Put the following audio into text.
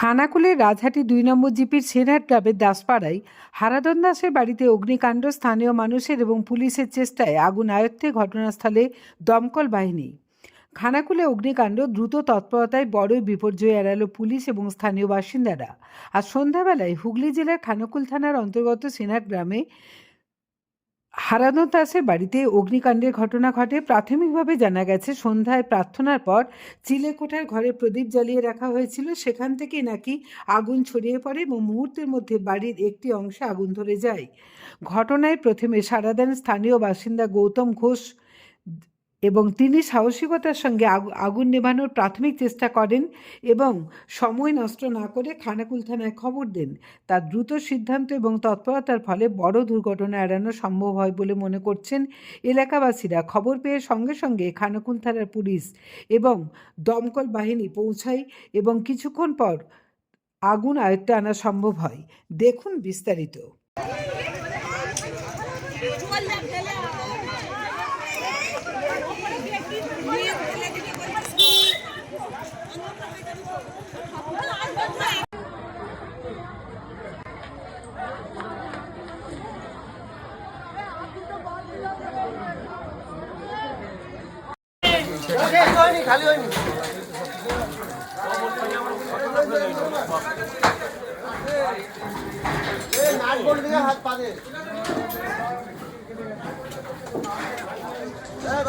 খানাকুলের রাজহাটি দুই নম্বর জিপির সেনহাট গ্রামের দাসপাড়ায় হারাদন দাসের বাড়িতে অগ্নিকাণ্ড, স্থানীয় মানুষের এবং পুলিশের চেষ্টায় আগুন আয়ত্তে ঘটনাস্থলে দমকল বাহিনী। খানাকুলে অগ্নিকাণ্ড দ্রুত তৎপরতায় বড়ই বিপর্যয় এড়ালো পুলিশ এবং স্থানীয় বাসিন্দারা। আর সন্ধ্যাবেলায় হুগলি জেলার খানাকুল থানার অন্তর্গত সেনহাট গ্রামে হারাদন দাসের বাড়িতে অগ্নিকাণ্ডের ঘটনা ঘটে, প্রাথমিকভাবে জানা গেছে সন্ধ্যায় প্রার্থনার পর চিলেকোঠার ঘরে প্রদীপ জ্বালিয়ে রাখা হয়েছিল। সেখান থেকে নাকি আগুন ছড়িয়ে পড়ে এবং মুহূর্তের মধ্যে বাড়ির একটি অংশে আগুন ধরে যায়। ঘটনায় প্রথমে সারাদান দেন স্থানীয় বাসিন্দা গৌতম ঘোষ। এবং তিনি সাহসিকতার সঙ্গে আগু- আগুন নেভানোর প্রাথমিক চেষ্টা করেন এবং সময় নষ্ট না করে খানাকুল থানায় খবর দেন তার দ্রুত সিদ্ধান্ত এবং তৎপরতার ফলে বড় দুর্ঘটনা এড়ানো সম্ভব হয় বলে মনে করছেন এলাকাবাসীরা খবর পেয়ে সঙ্গে সঙ্গে খানাকুল থানার পুলিশ এবং দমকল বাহিনী পৌঁছায় এবং কিছুক্ষণ পর আগুন আয়ত্তে আনা সম্ভব হয় দেখুন বিস্তারিত খালি হয়নি বল্ট দিয়ে হাত পা দে